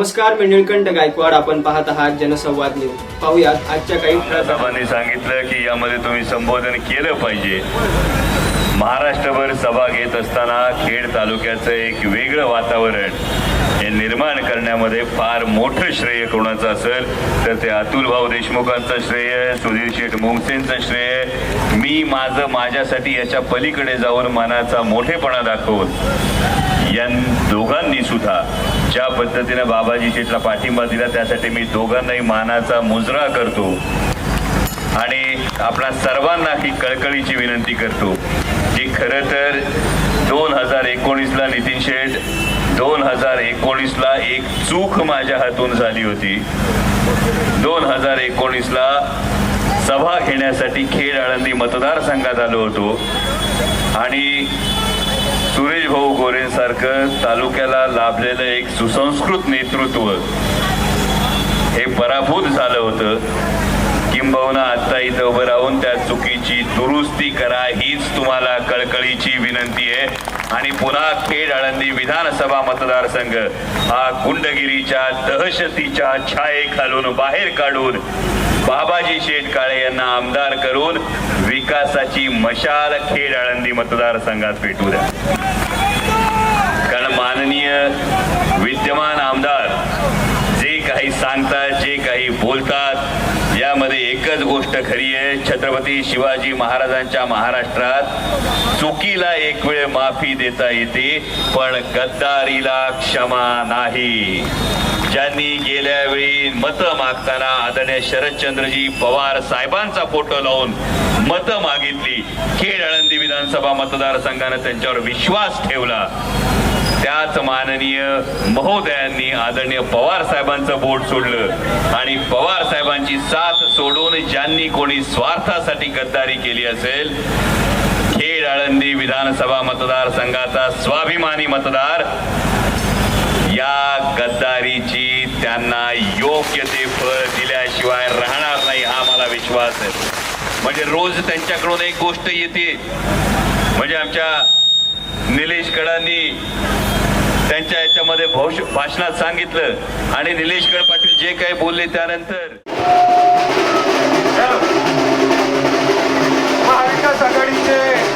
नमस्कार मी निळकंठ गायकवाड. आपण पाहत आहात जनसंवाद न्यूज. पाहूयात आजच्या काही साहेबांनी सांगितलं की यामध्ये तुम्ही संबोधन केलं पाहिजे. महाराष्ट्रभर सभा घेत असताना खेड तालुक्याचं एक वेगळं वातावरण हे निर्माण करण्यामध्ये फार मोठं श्रेय कोणाचं असेल तर ते अतुल भाऊ देशमुखांचं श्रेय सुधीर शेठ मुंगसेंचं श्रेय मी माझं माझ्यासाठी याच्या पलीकडे जाऊन मनाचा मोठेपणा दाखवून या दोघांनी सुद्धा ज्या पद्धतीनं बाबाजी शेठला पाठिंबा दिला त्यासाठी मी दोघांनाही मानाचा मुजरा करतो. आणि आपणा सर्वांना ही कळकळीची विनंती करतो की खरं तर दोन हजार एकोणीसला नितीन शेठ दोन हजार एकोणीसला एक चूक माझ्या हातून झाली होती. दोन हजार एकोणीसला सभा घेण्यासाठी खेड आळंदी मतदारसंघात आलो होतो. आणि सारखं तालुक्याला लाभलेलं एक सुसंस्कृत नेतृत्व. हे पराभूत झालं होतं. किंबहुना आत्ता इथं उभं राहून त्या चुकीची दुरुस्ती करा हीच तुम्हाला कळकळीची विनंती आहे. आणि पुन्हा खेड आळंदी विधानसभा मतदारसंघ हा गुंडगिरीच्या दहशतीच्या छायेखालून बाहेर काढून बाबाजी शेठ काळे यांना आमदार करून विकासाची मशाल खेड आळंदी मतदारसंघात पेटू द्या कारण माननीय विद्यमान आमदार जे काही सांगतात जे काही बोलतात यामध्ये एकच गोष्ट खरी आहे छत्रपती शिवाजी महाराजांच्या महाराष्ट्रात चुकीला एक वेळ माफी देता येते पण गद्दारीला क्षमा नाही. ज्यांनी गेल्या वेळी मतं मागताना आदरणीय शरदचंद्रजी पवार साहेबांचा फोटो लावून मतं मागितली खेड आळंदी विधानसभा मतदारसंघानं त्यांच्यावर विश्वास ठेवला. त्याच माननीय महोदयांनी आदरणीय पवार साहेबांचं बोट सोडलं आणि पवार साहेबांची साथ सोडून ज्यांनी कोणी स्वार्थासाठी गद्दारी केली असेल खेड आळंदी विधानसभा मतदारसंघाचा स्वाभिमानी मतदार या गद्दारीची त्यांना योग्य ते फळ दिल्याशिवाय राहणार नाही हा मला विश्वास आहे. म्हणजे रोज त्यांच्याकडून एक गोष्ट येते. म्हणजे आमच्या निलेश कडांनी त्यांच्या याच्यामध्ये भविष्य भाषणात सांगितलं. आणि निलेश गड पाटील जे काही बोलले त्यानंतर. महाविकास आघाडीचे